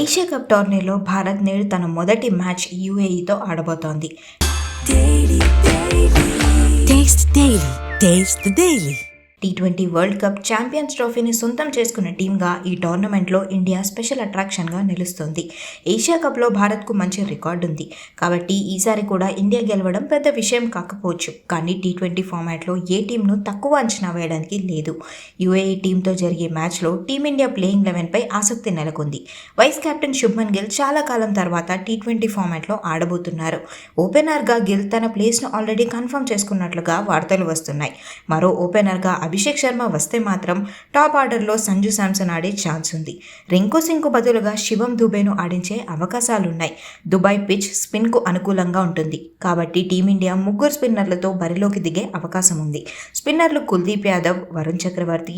Asia cup టోర్నీలో భారత్ నేడు తన మొదటి మ్యాచ్ యూఏఈతో ఆడబోతోంది. T twenty world cup champions ట్రోఫీని సొంతం చేసుకున్న టీంగా ఈ టోర్నమెంట్లో ఇండియా స్పెషల్ అట్రాక్షన్గా నిలుస్తుంది. ఏషియా కప్లో భారత్కు మంచి రికార్డు ఉంది కాబట్టి ఈసారి కూడా ఇండియా గెలవడం పెద్ద విషయం కాకపోవచ్చు. కానీ టీ ట్వంటీ ఫార్మాట్లో ఏ టీంను తక్కువ అంచనా వేయడానికి లేదు. యుఏఈ టీంతో జరిగే మ్యాచ్లో టీమిండియా ప్లేయింగ్ లెవెన్పై ఆసక్తి నెలకొంది. వైస్ కెప్టెన్ శుభ్మన్ గిల్ చాలా కాలం తర్వాత టీ ట్వంటీ ఫార్మాట్లో ఆడబోతున్నారు. ఓపెనర్గా గిల్ తన ప్లేస్ను ఆల్రెడీ కన్ఫర్మ్ చేసుకున్నట్లుగా వార్తలు వస్తున్నాయి. మరో ఓపెనర్గా అభిషేక్ శర్మ వస్తే మాత్రం టాప్ ఆర్డర్లో సంజు శాంసన్ ఆడే ఛాన్స్ ఉంది. రింకు సింగ్కు బదులుగా శివం దుబేను ఆడించే అవకాశాలున్నాయి. దుబాయ్ పిచ్ స్పిన్కు అనుకూలంగా ఉంటుంది. కాబట్టి టీమిండియా ముగ్గురు స్పిన్నర్లతో బరిలోకి దిగే అవకాశం ఉంది. స్పిన్నర్లు కుల్దీప్ యాదవ్ వరుణ్ చక్రవర్తి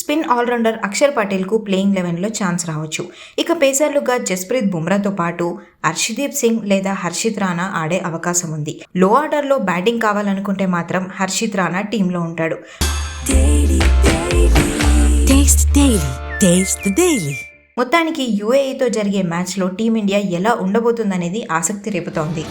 స్పిన్ ఆల్రౌండర్ అక్షర్ పటేల్కు ప్లేయింగ్ లెవెన్లో ఛాన్స్ రావచ్చు. ఇక పేసర్లుగా జస్ప్రీత్ బుమ్రాతో పాటు హర్షదీప్ సింగ్ లేదా హర్షిత్ రాణా ఆడే అవకాశం ఉంది. లో ఆర్డర్లో బ్యాటింగ్ కావాలనుకుంటే మాత్రం హర్షిత్ రాణా టీంలో ఉంటాడు. మొత్తానికి యూఏఈతో జరిగే మ్యాచ్లో టీమిండియా ఎలా ఉండబోతుందనేది ఆసక్తి రేపుతోంది.